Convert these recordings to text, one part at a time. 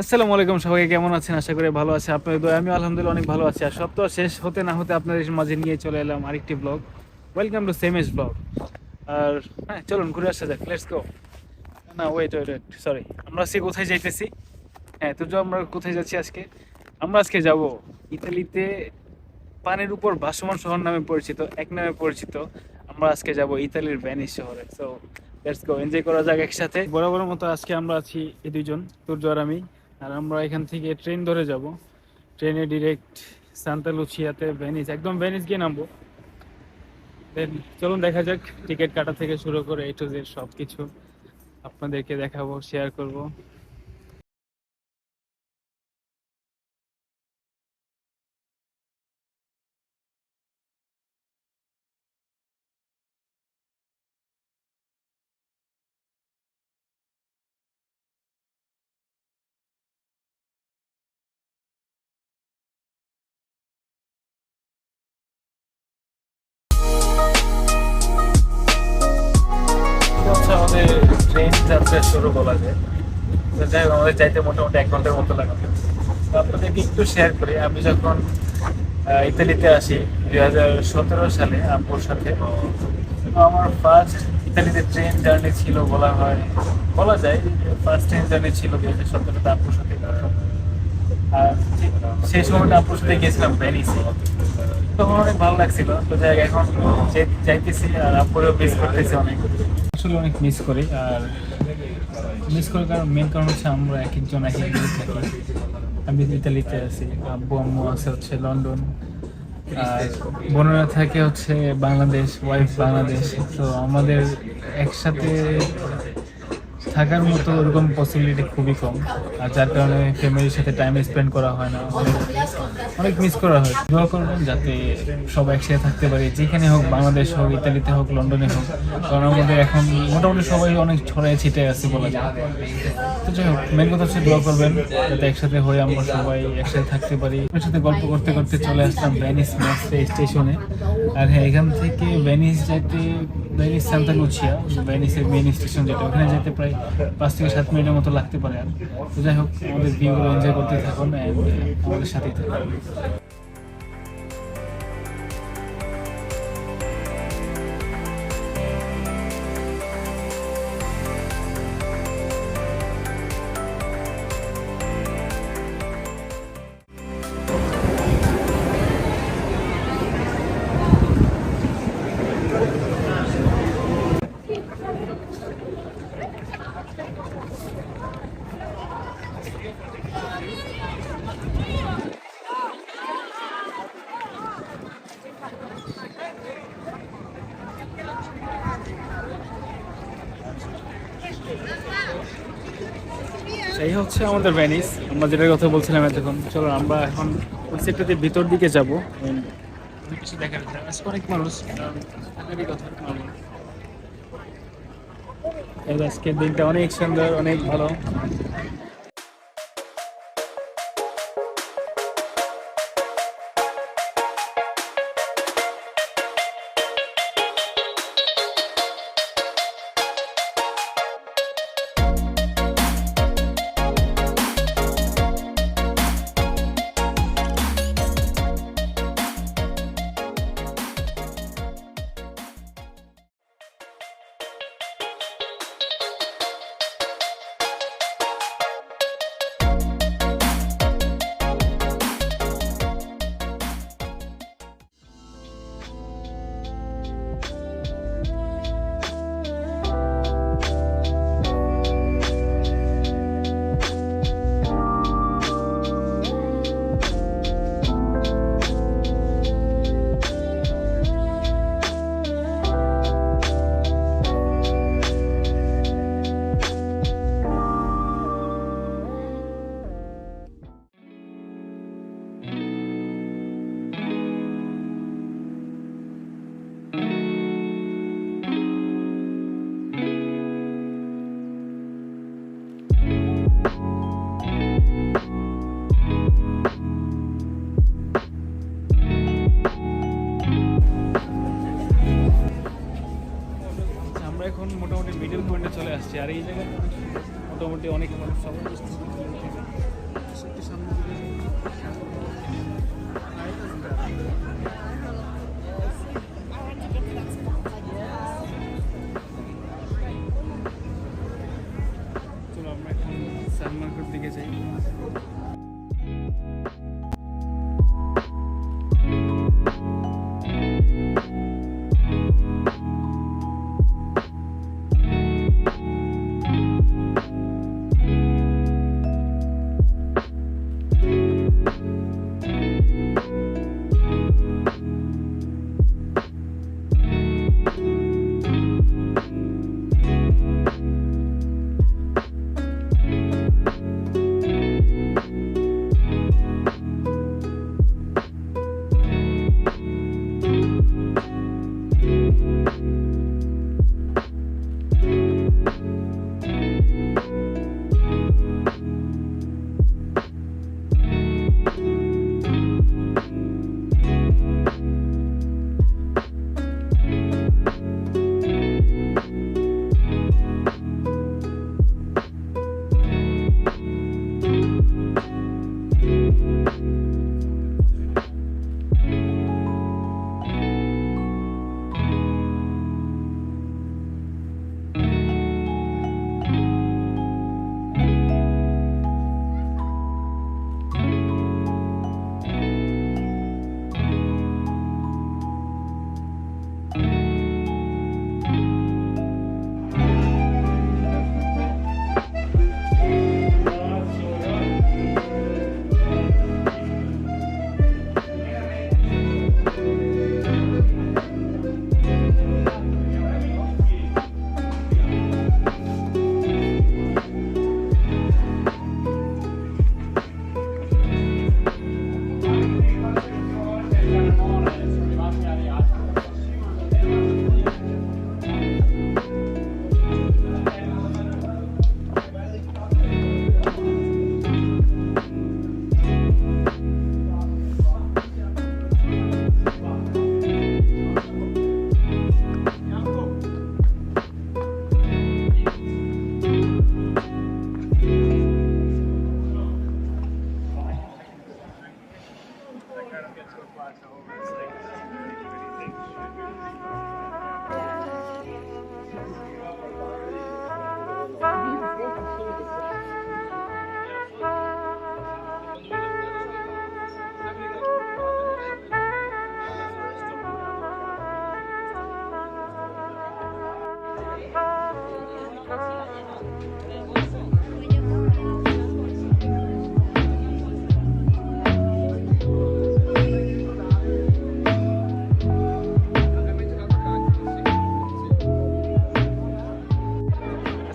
আসসালামু আলাইকুম সবাই, কেমন আছেন? আশা করি ভালো আছে আপনাদের দয়া আমি আলহামদুলিল্লাহ অনেক ভালো আছি। আর সপ্তাহ শেষ হতে না হতে আপনাদের মাঝে নিয়ে চলে এলাম আরেকটি blog welcome to same age blog আর হ্যাঁ চলুন, ঘুরে আসা যাক। লেটস গো না ওয়েট ওয়েট ওয়েট সরি আমরা আজকে কোথায় যাইতেছি? হ্যাঁ তো আমরা কোথায় যাচ্ছি আজকে? আমরা আজকে যাব ইতালিতে পানির উপর ভাসমান শহর নামে পরিচিত, এক নামে পরিচিত। আমরা আজকে যাব ইতালির ভ্যানিস শহরে। সো লেটস গো এনজয় করা যাক একসাথে। বরাবর মতো আজকে আমরা আছি এই দুইজন, সূর্য আর আমি। আর আমরা এখান থেকে ট্রেন ধরে যাব। ট্রেনে ডিরেক্ট সান্তা লুচিয়াতে ভেনিস একদম ভেনিস গিয়ে নামবো। দেন চলুন দেখা যাক টিকিট কাটা থেকে শুরু করে এ টু জেড সব কিছু আপনাদেরকে দেখাবো শেয়ার করব। যাত্রা শুরু বলা যায়। তো যাই হোক, আমাদের যাইতে মোটামুটি এক ঘণ্টার মতো লাগাবে তো আপনাদেরকে একটু শেয়ার করি, আমি যখন ইতালিতে আসি, দুই হাজার সতেরো সালে আব্বুর সাথে আমার ফার্স্ট ইতালিতে ট্রেন জার্নি ছিল বলা হয়, বলা যায় ফার্স্ট ট্রেন জার্নি ছিল দুই হাজার সতেরোতে আব্বুর সাথে। আর সেই সময়টা আপুর সাথে গেছিলাম ভেনিসে তখন অনেক ভালো লাগছিল। তো যাই এখন যাইতেছি আর আপুরেও মিস করতেছি অনেক। আসলে অনেক মিস করি, আর মিস করার কারণ মেন কারণ হচ্ছে আমরা এক একজন, এক এক দেশে থাকি। আমি ইতালিতে আছি, আব্বু, আম্মু আছে হচ্ছে লন্ডন, আর বোনেরা থাকে হচ্ছে বাংলাদেশ ওয়াইফ বাংলাদেশ। তো আমাদের একসাথে থাকার মতো ওরকম পসিবিলিটি খুবই কম। আর যার কারণে ফ্যামিলির সাথে টাইম স্পেন্ড করা হয় না। অনেক অনেক মিস করা হয়। দোয়া করবেন যাতে সব একসাথে থাকতে পারি। যেখানে হোক, বাংলাদেশ হোক, ইতালিতে হোক, লন্ডনে হোক। কারণ আমাদের এখন মোটামুটি সবাই অনেক ছড়ায় ছিটে আছে বলা যায়। তো যাই হোক মেন কথা হচ্ছে দোয়া করবেন যাতে একসাথে হয়ে আমরা সবাই একসাথে থাকতে পারি। আপনার সাথে গল্প করতে করতে চলে আসলাম ভ্যানিস ম্যাক্সে স্টেশনে আর হ্যাঁ এখান থেকে ভেনিস যেতে ভেনিস সান্তা লুচিয়া ভেনিসের মেন স্টেশন যেটা, ওখানে যেতে প্রায় পাঁচ থেকে সাত মিনিটের মতো লাগতে পারে আর। যাই হোক, আমাদের ভিউগুলো এনজয় করতে থাকুন অ্যান্ড আমাদের সাথেই থাকুন। সেই হচ্ছে আমাদের ভ্যানিস। আমরা যেটার কথা বলছিলাম এতক্ষণ। চলো আমরা এখন ওই সেক্টরের ভিতর দিকে যাব। অনেক কিছু দেখার আজকে অনেক মানুষ কথা আজকের দিনটা অনেক সুন্দর অনেক ভালো। আসছে আর এই জায়গায় মোটামুটি অনেক মানুষ সবাই সামনে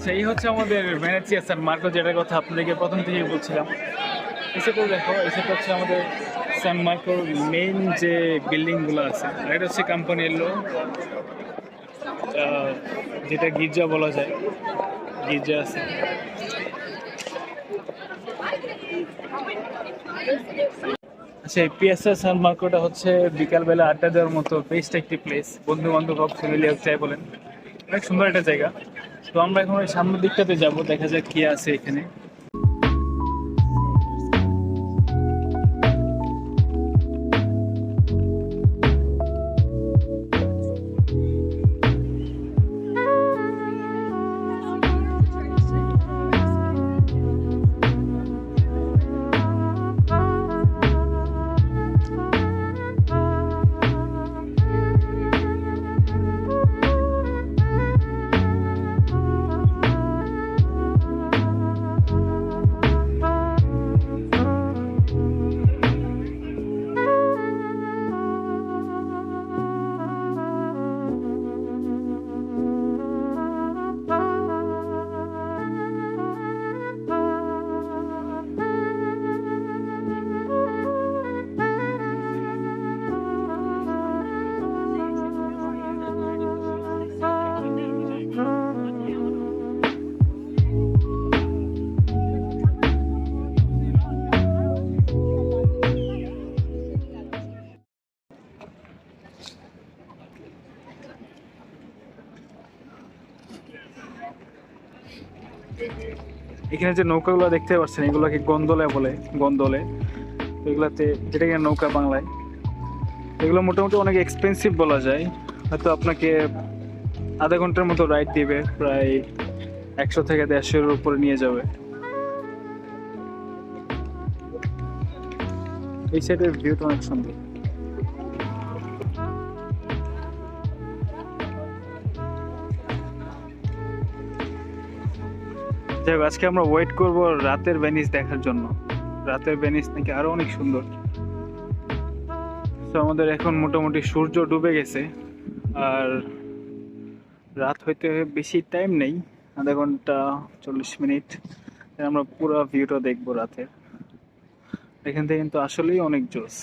আচ্ছা এই হচ্ছে আমাদের ম্যানেজিয়ার মার্কো যেটার কথা আপনাদেরকে প্রথম থেকেই বলছিলাম। এসে তো দেখো এসেটা হচ্ছে আমাদের সান মার্কোর মেইন যে বিল্ডিংগুলো আছে, এটা হচ্ছে কোম্পানির লো যেটা গির্জা বলা যায়, গির্জা আছে। আচ্ছা এই পিএসআর সান মার্কোটা হচ্ছে বিকালবেলা আড্ডা দেওয়ার মতো বেস্ট একটি প্লেস বন্ধু বান্ধব হোক ফ্যামিলি হোক চাই বলেন। অনেক সুন্দর একটা জায়গা। তো আমরা এখন ওই সামনের দিকটাতে যাব দেখা যাক কি আছে এখানে। এখানে যে নৌকাগুলো দেখতে পাচ্ছেন, এগুলোকে গন্দলে বলে, গন্দলে। এগুলাতে যেটা কিনা নৌকা বাংলায়। এগুলো মোটামুটি অনেক এক্সপেন্সিভ বলা যায়। হয়তো আপনাকে আধা ঘণ্টার মতো রাইড দিবে, প্রায় একশো থেকে দেড়শোর উপরে নিয়ে যাবে। এই সাইডের ভিউটা অনেক সুন্দর। যাই আজকে আমরা ওয়েট করব রাতের ভেনিস দেখার জন্য। রাতের ভেনিস নাকি আরও অনেক সুন্দর। তো আমাদের এখন মোটামুটি সূর্য ডুবে গেছে। আর রাত হইতে বেশি টাইম নেই, আধা ঘণ্টা চল্লিশ মিনিট। আমরা পুরো ভিউটা দেখব রাতের এখান থেকে কিন্তু আসলেই অনেক জোস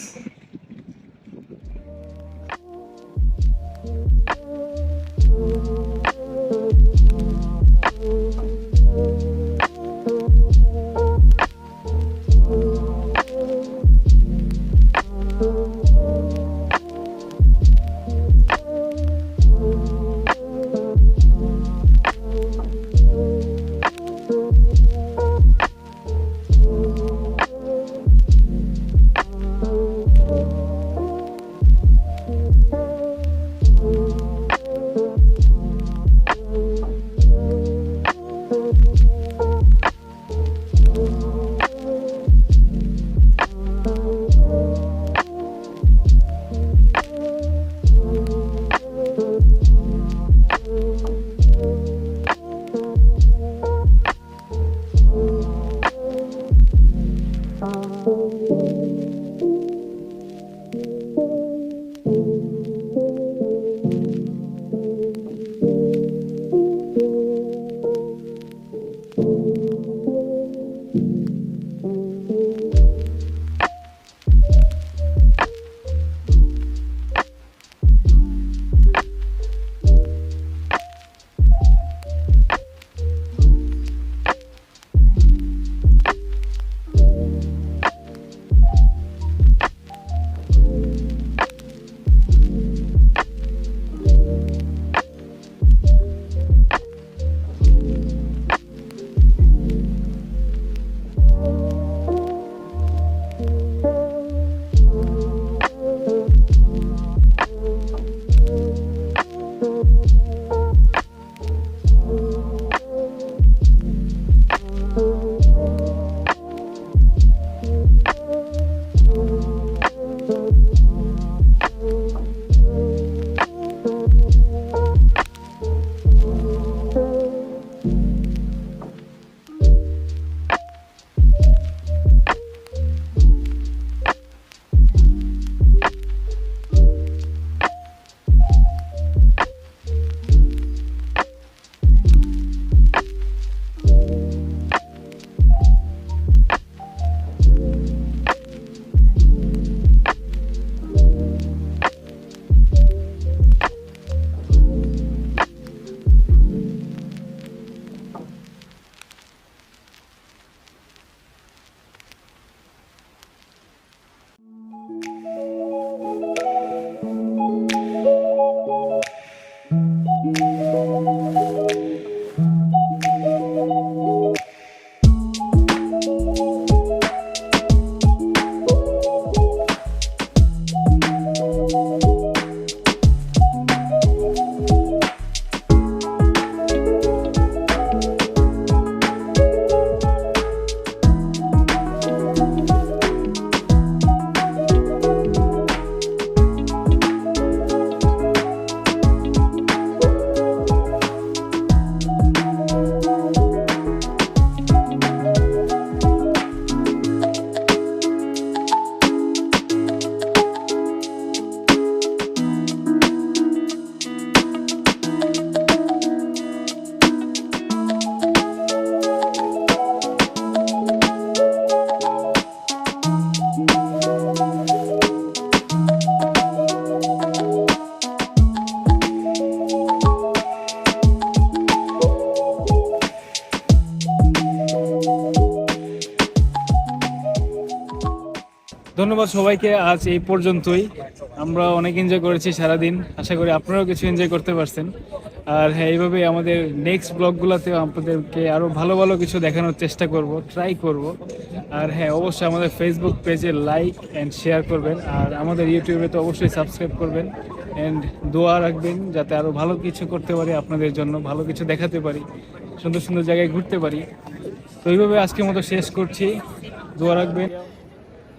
ধন্যবাদ সবাইকে, আজ এই পর্যন্তই। আমরা অনেক এনজয় করেছি সারাদিন। আশা করি আপনারাও কিছু এনজয় করতে পারছেন। আর হ্যাঁ এইভাবে আমাদের নেক্সট ব্লগগুলোতেও আপনাদেরকে আরও ভালো ভালো কিছু দেখানোর চেষ্টা করব ট্রাই করব। আর হ্যাঁ অবশ্যই আমাদের ফেসবুক পেজে লাইক অ্যান্ড শেয়ার করবেন। আর আমাদের ইউটিউবে তো অবশ্যই সাবস্ক্রাইব করবেন। অ্যান্ড দোয়া রাখবেন যাতে আরও ভালো কিছু করতে পারি আপনাদের জন্য, ভালো কিছু দেখাতে পারি, সুন্দর সুন্দর জায়গায় ঘুরতে পারি। তো এইভাবে আজকের মতো শেষ করছি। দোয়া রাখবেন।